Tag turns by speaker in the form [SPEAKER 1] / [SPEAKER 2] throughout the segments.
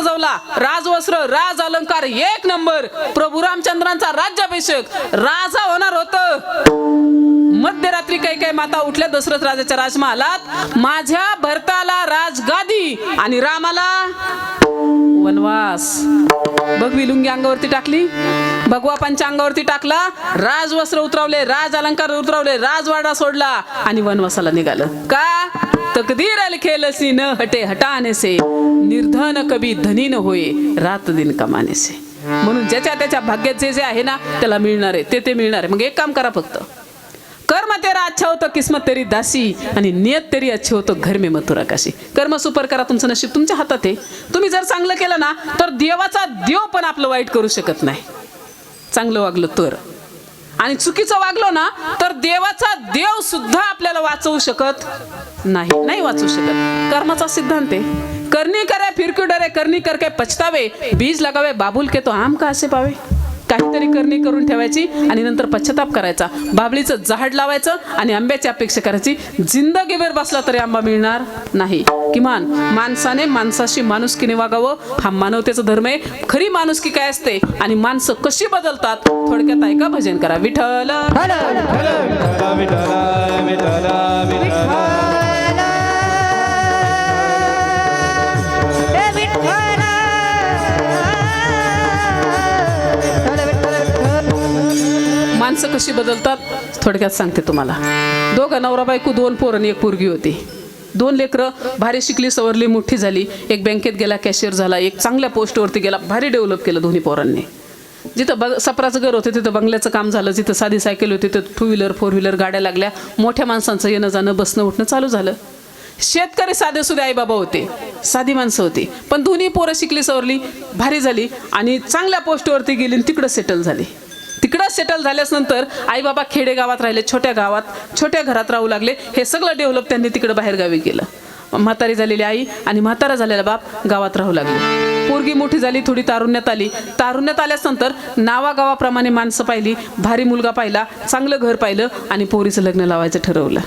[SPEAKER 1] सजवला. राजवस्त्र राज अलंकार एक नंबर. प्रभू रामचंद्रांचा राज्याभिषेक. राजा होणार होत. मध्यरात्री काही काही माता उठल्या दशरथ राजाच्या राजमहालात. माझ्या भरताला राजगादी आणि रामाला वनवास. भगवी लुंगी अंगावरती टाकली. भगवा पंच अंगावरती टाकला. राजवस्त्र उतरवले राज अलंकार उतरवले राजवाडा सोडला आणि वनवासाला निघालं. का? तकदीर अल खेलसी न हटे हटाने से निर्धन कभी धनी न होय रात दिन कमाने से. म्हणून ज्याच्या त्याच्या भाग्यात जे जे आहे ना त्याला मिळणार आहे. ते ते मिळणार आहे. मग एक काम करा फक्त. कर्म तेरा अच्छा होतं किस्मत तेरी दासी आणि नियत तेरी अच्छे होतं घर मे मथुरा काशी. कर्म सुपर करा तुमचं नशीब तुमच्या हातात आहे. तुम्ही जर चांगलं केलं ना तर देवाचा देव पण आपलं वाईट करू शकत नाही. चांगलं वागलं तर. आणि चुकीचं वागलो ना तर देवाचा देव सुद्धा आपल्याला वाचवू शकत नाही. नाही वाचवू शकत. कर्माचा सिद्धांत आहे. करनी करे फिरकी डरे करनी करके पछतावे. बीज लगावे बाबुल के तो आम का असे पावे? काहीतरी करणी करून ठेवायची आणि नंतर पश्चाताप करायचा. बाबळीचं झाड लावायचं आणि आंब्याची अपेक्षा करायची. जिंदगीभर बसला तरी आंबा मिळणार नाही. किमान माणसाने माणसाशी माणुसकीने वागावं. हा मानवतेचा धर्म आहे. खरी माणुसकी काय असते? आणि माणसं कशी बदलतात? थोडक्यात ऐका भजन करा. विठ्ठल
[SPEAKER 2] विठ्ठला
[SPEAKER 1] माणसं कशी बदलतात? थोडक्यात सांगते तुम्हाला. दोघं नवरा बायको दोन पोरं आणि एक पोरगी होती. दोन लेकरं भारी शिकली सवरली मोठी झाली. एक बँकेत गेला कॅशियर झाला. एक चांगल्या पोस्टवरती गेला भारी डेव्हलप केलं दोन्ही पोरांनी. जिथं बग सपराचं घर होतं तिथं बंगल्याचं काम झालं. जिथं साधी सायकल होती तिथं टू व्हीलर फोर व्हीलर गाड्या लागल्या. मोठ्या माणसांचं येणं जाणं बसणं उठणं चालू झालं. शेतकरी साधे सुधे आई बाबा होते. साधी माणसं होती. पण दोन्ही पोरं शिकली सवरली भारी झाली आणि चांगल्या पोस्टवरती गेली आणि तिकडं सेटल झाली. तिकडं सेटल झाल्यास नंतर आई बाबा खेडेगावात राहिले छोट्या गावात छोट्या घरात राहू लागले. हे सगळं डेव्हलप त्यांनी तिकडं बाहेरगावी केलं. म्हातारी झालेली आई आणि म्हातारा झालेला बाप गावात राहू लागले. पोरगी मोठी झाली थोडी तारुण्यात आली. तारुण्यात आल्यास नंतर नावागावाप्रमाणे माणसं पाहिली भारी मुलगा पाहिला चांगलं घर पाहिलं आणि पोरीचं लग्न लावायचं ठरवलं.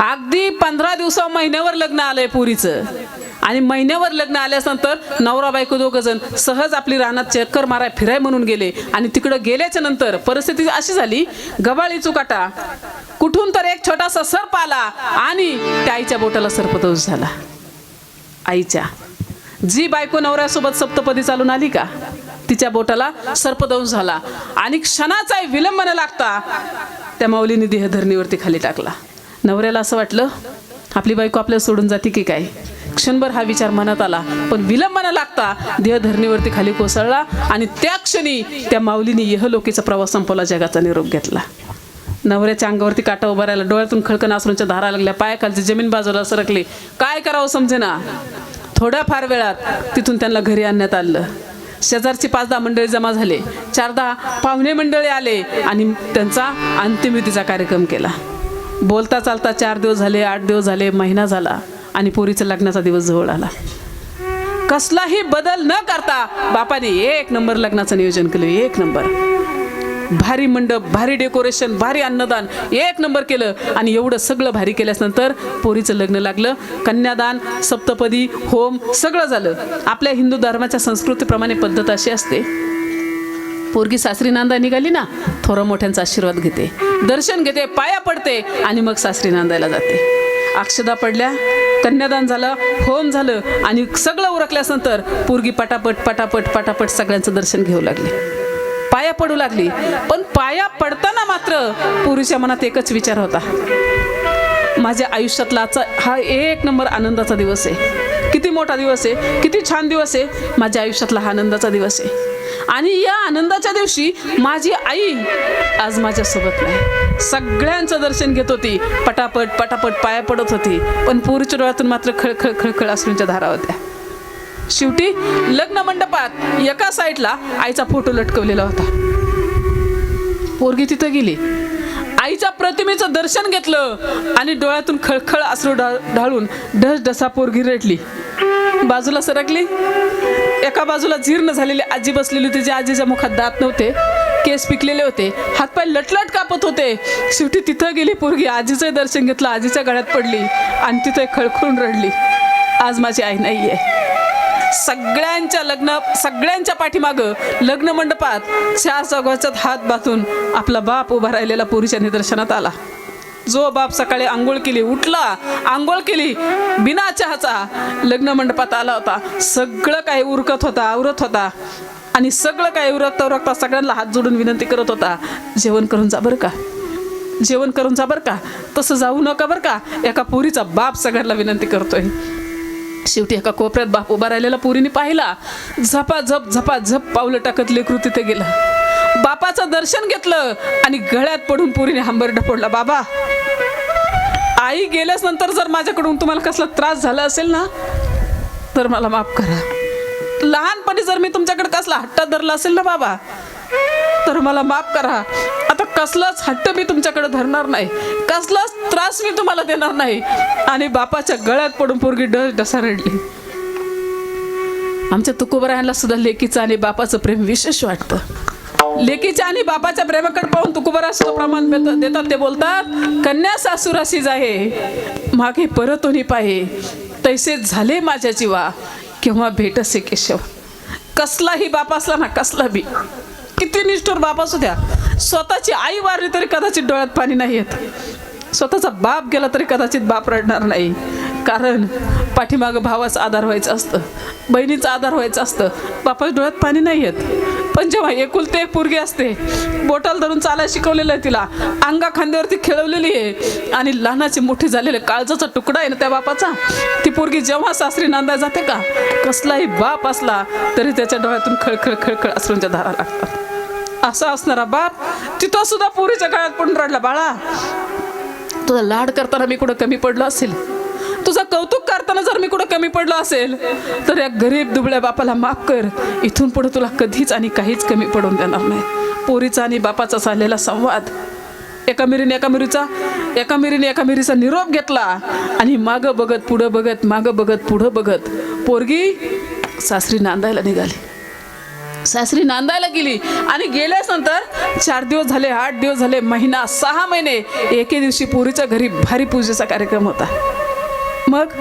[SPEAKER 1] अगदी पंधरा दिवसा महिन्यावर लग्न आलंय पुरीचं. आणि महिन्यावर लग्न आल्यानंतर नवरा बायको दोघ जण सहज आपली रानात चक्कर माराय फिराय म्हणून गेले. आणि तिकडं गेल्याच्यानंतर परिस्थिती अशी झाली गबाळी चुकाटा. कुठून तर एक छोटासा सर्प आला आणि त्या आईच्या बोटाला सर्पदोष झाला. आईच्या. जी बायको नवऱ्यासोबत सप्तपदी चालून आली का? तिच्या बोटाला सर्पदंश झाला. आणि क्षणाचा विलंब न लागता त्या माऊलीने देहधरणीवरती खाली टाकला. नवऱ्याला असं वाटलं आपली बायको आपल्याला सोडून जाते की काय? क्षणभर हा विचार मनात आला. पण विलंब न लागता देहधरणीवरती खाली कोसळला आणि त्या क्षणी त्या माऊलीने यहलोकीचा प्रवास संपवला जगाचा निरोप घेतला. नवऱ्याच्या अंगावरती काटा उभा राहिला. डोळ्यातून खळकन आसरूंच्या धारा लागल्या. पायाखालची जमीन बाजूला सरकली. काय करावं समजेना? थोड्याफार वेळात तिथून त्यांना घरी आणण्यात आलं. शेजारची पाच दहा मंडळी जमा झाले. चार दहा पाहुणे मंडळी आले आणि त्यांचा अंत्यविधीचा कार्यक्रम केला. बोलता चालता चार दिवस झाले आठ दिवस झाले महिना झाला आणि पोरीचा लग्नाचा दिवस जवळ आला. कसलाही बदल न करता बापाने एक नंबर लग्नाचं नियोजन केलं एक नंबर. भारी मंडप भारी डेकोरेशन भारी अन्नदान एक नंबर केलं आणि एवढं सगळं भारी केल्यानंतर पोरीचं लग्न लागलं. कन्यादान सप्तपदी होम सगळं झालं. आपल्या हिंदू धर्माच्या संस्कृतीप्रमाणे पद्धत अशी असते. पोरगी सासरी नांदा निघाली ना थोरं मोठ्यांचा आशीर्वाद घेते. दर्शन घेते पाया पडते आणि मग सासरी नांदायला जाते. अक्षदा पडल्या कन्यादान झालं होम झालं आणि सगळं उरकल्यानंतर पोरगी पटापट पटापट पटापट सगळ्यांचं दर्शन घेऊ लागली. पाया पडू लागली पण पाया पडताना मात्र पुरीच्या मनात एकच विचार होता. माझ्या आयुष्यातला आजचा हा एक नंबर आनंदाचा दिवस आहे. किती मोठा दिवस आहे किती छान दिवस आहे माझ्या आयुष्यातला हा आनंदाचा दिवस आहे. आणि या आनंदाच्या दिवशी माझी आई आज माझ्यासोबत नाही. सगळ्यांचं दर्शन घेत होती. पटापट पटापट पाया पडत होती. पण पुरीच्या डोळ्यातून मात्र खळखळ खळखळ असूनच्या धारा होत्या. शेवटी लग्न मंडपात एका साईडला आईचा फोटो लटकवलेला होता. पोरगी तिथं गेली. आईच्या प्रतिमेचं दर्शन घेतलं आणि डोळ्यातून खळखळ आसरू ढा ढाळून ढस ढसा पोरगी रडली. बाजूला सरकली. एका बाजूला जीर्ण झालेली आजी बसलेली होती ज्या आजीच्या मुखात दात नव्हते. केस पिकलेले होते. हातपाय लटलट कापत होते. शेवटी तिथं गेली पोरगी. आजीचं दर्शन घेतलं आजीच्या गळ्यात पडली आणि तिथं खळखळून रडली. आज माझी आई नाही आहे सगळ्यांच्या लग्न सगळ्यांच्या पाठीमागं लग्न मंडपात चार चौघाच्यात हात बाथून आपला बाप उभा राहिलेला पुरीच्या निदर्शनात आला. जो बाप सकाळी आंघोळ केली उठला आंघोळ केली बिना चहाचा लग्न मंडपात आला होता. सगळं काही उरकत होता आवरत होता. आणि सगळं काही उरकता उरकता सगळ्यांना हात जोडून विनंती करत होता जेवण करून जा बरं का? जेवण करून जा बरं का? तसं जाऊ नका बरं का? एका पुरीचा बाप सगळ्यांना विनंती करतोय. शेवटी एका कोपऱ्यात बाप उभा राहिलेला पुरीने पाहिला. झपाझप झपाझप पावलं टाकत लेकरू तिथे गेला. बापाचं दर्शन घेतलं आणि गळ्यात पडून पुरीने हंबरडा फोडला. बाबा आई गेल्यास नंतर जर माझ्याकडून तुम्हाला कसला त्रास झाला असेल ना तर मला माफ करा. लहानपणी जर मी तुमच्याकडे कसला हट्टा धरला असेल ना बाबा तर मला माफ करा. आता कसलाच हट्ट मी तुमच्याकडे धरणार नाही. कसलाच त्रास मी तुम्हाला देणार नाही. आणि बापाच्या गळ्यात पडून पोरगी डस डसा रडली. आमच्या तुकोबरायांना सुद्धा लेकीचं आणि बापाचं प्रेम विशेष वाटतं. लेकीच्या आणि बापाच्या प्रेमाकडे पाहून तुकोबरा सुद्धा प्रमाण देतात- ते बोलतात कन्या सासुराशी जाहे मागे परतोनी पाहे. तैसे झाले माझ्या जीवा. केव्हा भेटसे केशव. कसलाही बाप असला ना कसला बी. किती निष्ठोर बाप असू द्या. स्वतःची आई वारली तरी कदाचित डोळ्यात पाणी नाही येत. स्वतःचा बाप गेला तरी कदाचित बाप रडणार नाही. कारण पाठीमागं भावाचा आधार व्हायचं असतं. बहिणीचा आधार व्हायचं असतं. बापाच्या डोळ्यात पाणी नाही येत. पण जेव्हा एकुलते एक पोरगी असते. बोटाल धरून चालायला शिकवलेलं आहे तिला. अंगा खांद्यावरती खेळवलेली आहे. आणि लहानाची मोठी झालेले काळजाचा तुकडा आहे ना त्या बापाचा. ती पोरगी जेव्हा सासरी नांदा जाते का कसलाही बाप असला तरी त्याच्या डोळ्यातून खळखळ खळखळ असरूंच्या धारा लागतात. असा असणारा बाप तिथं सुद्धा पोरीच्या काळात पडून रडला बाळा तुझा लाड करताना मी कुठं कमी पडलो असेल? तुझं कौतुक करताना जर मी कुठं कमी पडलो असेल तर या गरीब दुबळ्या बापाला माफ कर. इथून पुढे तुला कधीच आणि काहीच कमी पडून देणार नाही. पोरीचा आणि बापाचा चाललेला संवाद एका मिरीने एका मिरीचा एका मिरीने एका मिरीचा निरोप घेतला आणि मागं बघत पुढं बघत मागं बघत पुढं बघत पोरगी सासरी नांदायला निघाली. सासरी नांदायला गेली आणि गेल्याच नंतर चार दिवस झाले आठ दिवस झाले महिना सहा महिने एके दिवशी पोरीच्या घरी भारी पूजेचा कार्यक्रम होता. मग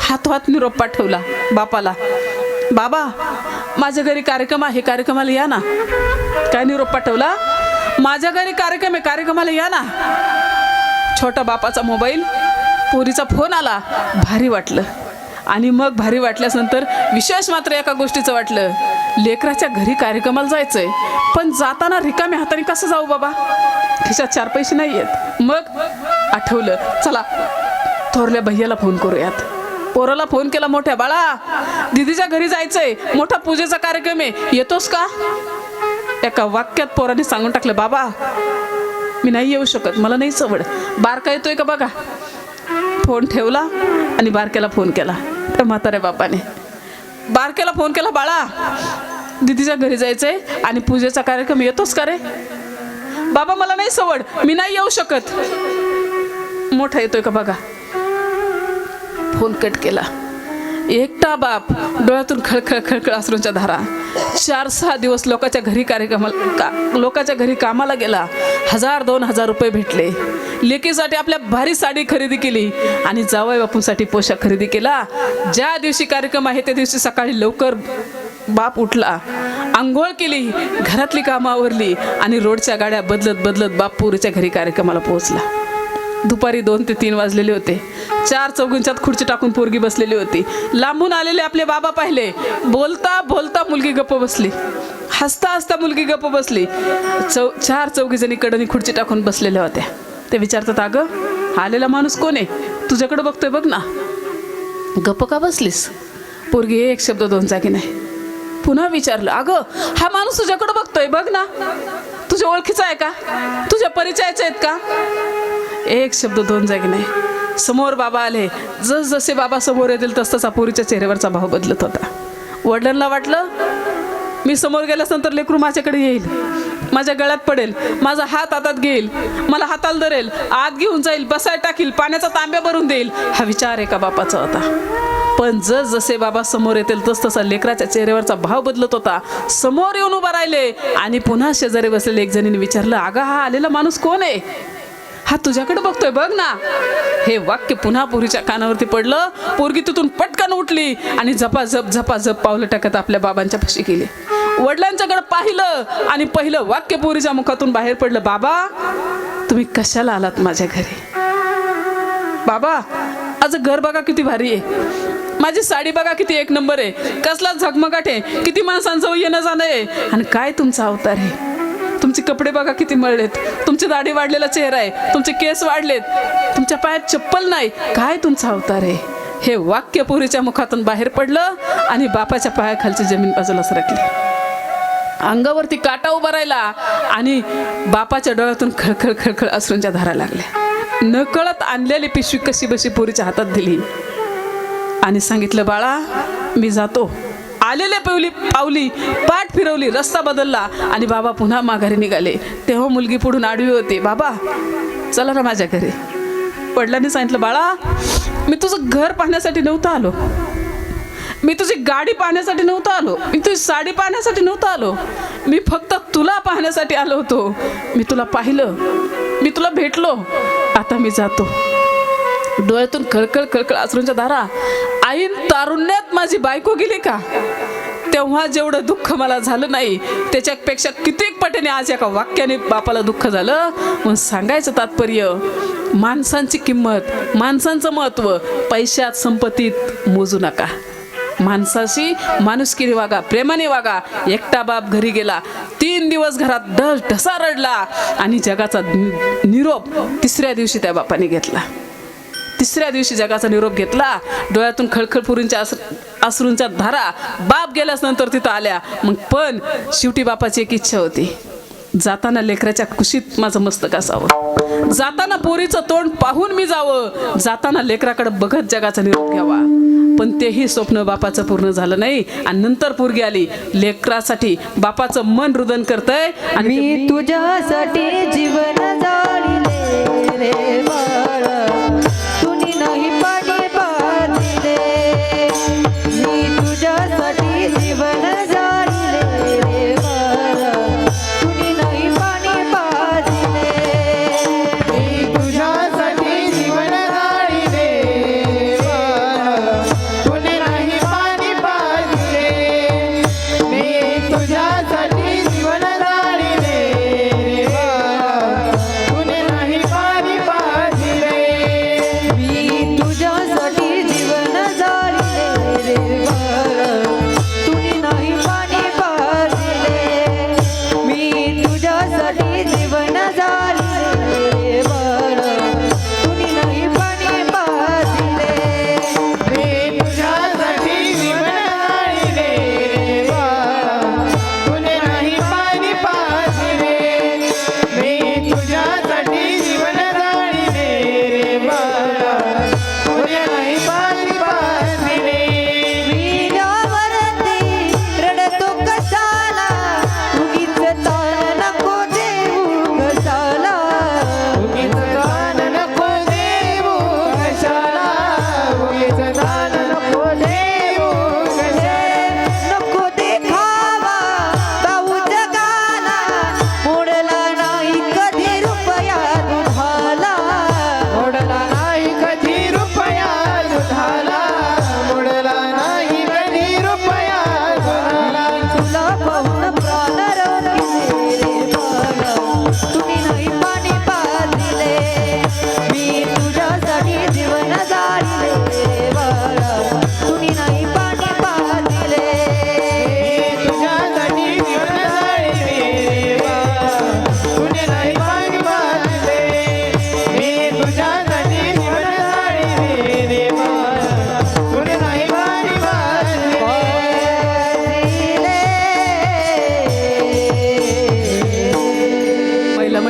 [SPEAKER 1] हातोहात निरोप पाठवला बापाला. बाबा माझ्या घरी कार्यक्रम आहे कार्यक्रमाला या ना. काय निरोप पाठवला? माझ्या घरी कार्यक्रम आहे कार्यक्रमाला या ना. छोटा बापाचा मोबाईल पोरीचा फोन आला भारी वाटलं. आणि मग भारी वाटल्यानंतर विशेष मात्र एका गोष्टीचं वाटलं. लेकराच्या घरी कार्यक्रमाला जायचंय पण जाताना रिकाम्या हाताने कसं जाऊ बाबा? खिशात चार पैसे नाही आहेत मग आठवलं चला थोरल्या भैयाला फोन करूयात. पोराला फोन केला मोठ्या बाळा दिदीच्या घरी जायचंय. मोठा पूजेचा कार्यक्रम आहे. येतोस का? एका वाक्यात पोराने सांगून टाकलं बाबा मी नाही येऊ शकत. मला नाही सवड. बारका येतोय का बघा. फोन ठेवला आणि बारक्याला फोन केला. त्या म्हाताऱ्या बापाने बारक्याला फोन केला बाळा. दिदीच्या घरी जायचंय आणि पूजेचा कार्यक्रम येतोच का रे? बाबा मला नाही सवड. मी नाही येऊ शकत. मोठा येतोय का बघा? फोन कट केला. एकटा बाप डोळ्यातून खळखळ खळखळ असरूंच्या धारा. चार सहा दिवस लोकांच्या घरी कार्यक्रमाला का लोकांच्या घरी कामाला गेला. हजार दोन हजार रुपये भेटले. लेकीसाठी आपल्या भारी साडी खरेदी केली आणि जावई बापूंसाठी पोशाख खरेदी केला. ज्या दिवशी कार्यक्रम आहे त्या दिवशी सकाळी लवकर बाप उठला. आंघोळ केली घरातली कामं आवरली आणि रोडच्या गाड्या बदलत बदलत बाप पुरीच्या घरी कार्यक्रमाला पोहोचला. दुपारी दोन ते तीन वाजलेले होते. चार चौघींच्यात खुर्ची टाकून पोरगी बसलेली होती. लांबून आलेले आपले बाबा पाहिले. बोलता बोलता मुलगी गप्प बसली. हसता हसता मुलगी गप्प बसली. चौ चार चौघीजणी कडनी खुर्ची टाकून बसलेल्या होत्या. ते विचारतात अगं आलेला माणूस कोण आहे? तुझ्याकडं बघतोय बघ ना. गप्प का बसलीस? पोरगी एक शब्द दोन जागी नाही. पुन्हा विचारलं अगं हा माणूस तुझ्याकडं बघतोय बघ ना. तुझ्या ओळखीचा आहे का? तुझ्या परिचयाचे आहेत का? एक शब्द दोन जागी नाही. समोर बाबा आले. जसजसे बाबा समोर येतील तस तसा पोरीच्या चेहऱ्यावरचा भाव बदलत होता. वडिलांना वाटलं मी समोर गेल्यानंतर लेकरू माझ्याकडे येईल. माझ्या गळ्यात पडेल. माझा हात हातात घेईल. मला हाताला धरेल. आत घेऊन जाईल. बसाय टाकील. पाण्याचा तांब्या भरून देईल. हा विचार एका बापाचा होता. पण जस जसे बाबा समोर येतील तस तसा लेकराच्या चेहऱ्यावरचा भाव बदलत होता. समोर येऊन उभा राहिले आणि पुन्हा शेजारी बसलेले एक जणीने विचारलं अगं हा आलेला माणूस कोण आहे? हा तुझ्याकडे बघतोय बघ ना. हे वाक्य पुन्हा पोरीच्या कानावरती पडलं. पोरगी तिथून पटकन उठली आणि झपाझप झपाझप पावलं टाकत आपल्या बाबांच्या पाशी गेली. वडिलांच्याकडे पाहिलं आणि पहिलं वाक्य पोरीच्या मुखातून बाहेर पडलं. बाबा तुम्ही कशाला आलात माझ्या घरी? बाबा आज घर बघा किती भारी आहे. माझी साडी बघा किती एक नंबर आहे. कसला झगमगाट आहे. किती माणसांचं येणं जाणं आहे. आणि काय तुमचा अवतार आहे? तुमचे कपडे बघा किती मळलेत. तुमची दाढी वाढलेला चेहरा आहे. तुमचे केस वाढलेत. तुमच्या पायात चप्पल नाही. काय तुमचा अवतार आहे? हे वाक्य पुरीच्या मुखातून बाहेर पडलं आणि बापाच्या पायाखालची जमीन बाजूला सरकली. अंगावरती काटा उभा राहिला आणि बापाच्या डोळ्यातून खळखळ खळखळ असरूंच्या धारा लागल्या. नकळत आणलेली पिशवी कशी बशी पोरीच्या हातात दिली. आणि सांगितलं बाळा मी जातो. आलेले पावली पावली पाठ फिरवली रस्ता बदलला आणि बाबा पुन्हा माघारी निघाले. तेव्हा मुलगी पुढून आडवी होती. बाबा चला ना माझ्या घरी. वडिलांनी सांगितलं बाळा मी तुझं घर पाहण्यासाठी नव्हतं आलो. मी तुझी गाडी पाहण्यासाठी नव्हतं आलो. मी तुझी साडी पाहण्यासाठी नव्हतं आलो. मी फक्त तुला पाहण्यासाठी आलो होतो. मी तुला पाहिलं. मी तुला भेटलो. आता मी जातो. डोळ्यातून खळखळ खळखळ आसरूंच्या धारा. आईन तारुण्यात माझी बायको गेली का? तेव्हा जेवढं दुःख मला झालं नाही त्याच्यापेक्षा कित्येक पटीने आज एका वाक्याने बापाला दुःख झालं? म्हणून सांगायचं तात्पर्य माणसांची किंमत माणसांचं महत्त्व पैशात संपत्तीत मोजू नका. माणसाशी माणुसकीने वागा प्रेमाने वागा. एकटा बाप घरी गेला तीन दिवस घरात ढस ढसा रडला आणि जगाचा नि- निरोप तिसऱ्या दिवशी त्या बापाने घेतला. तिसऱ्या दिवशी जगाचा निरोप घेतला. डोळ्यातून खळखळपुरींच्या आस आसरूंच्या धारा बाप गेल्यास नंतर तिथं आल्या. मग पण शेवटी बापाची एक इच्छा होती. जाताना लेकराच्या कुशीत माझं मस्तक असावं. जाताना पोरीचं तोंड पाहून मी जावं. जाताना लेकराकडे बघत जगाचा निरोप घ्यावा. पण तेही स्वप्न बापाचं पूर्ण झालं नाही आणि नंतर पोरगी आली. लेकरासाठी बापाचं मन रुदन करतय आणि
[SPEAKER 3] तुझ्यासाठी जीवन रे नाही पाणी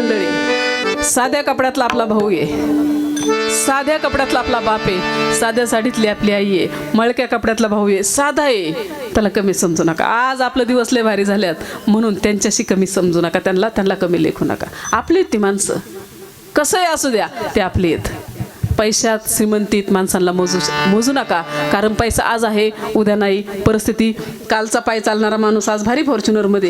[SPEAKER 1] मंडळी साध्या कपड्यातला आपला भाऊ आहे साध्या कपड्यातला आपला बाप आहे साध्या साडीतली आपली आई आहे मळक्या कपड्यातला भाऊ आहे साधा आहे त्याला कमी समजू नका. आज आपलं दिवस लय भारी झाल्यात म्हणून त्यांच्याशी कमी समजू नका. त्यांना त्यांना कमी लेखू नका. आपली ती माणसं. कसंही असू द्या ते आपली आहेत. पैशात श्रीमंतीत माणसांना मोजू मोजू नका. कारण पैसा आज आहे उद्या नाही. परिस्थिती कालचा पाय चालणारा माणूस आज भारी फॉर्च्युनरमध्ये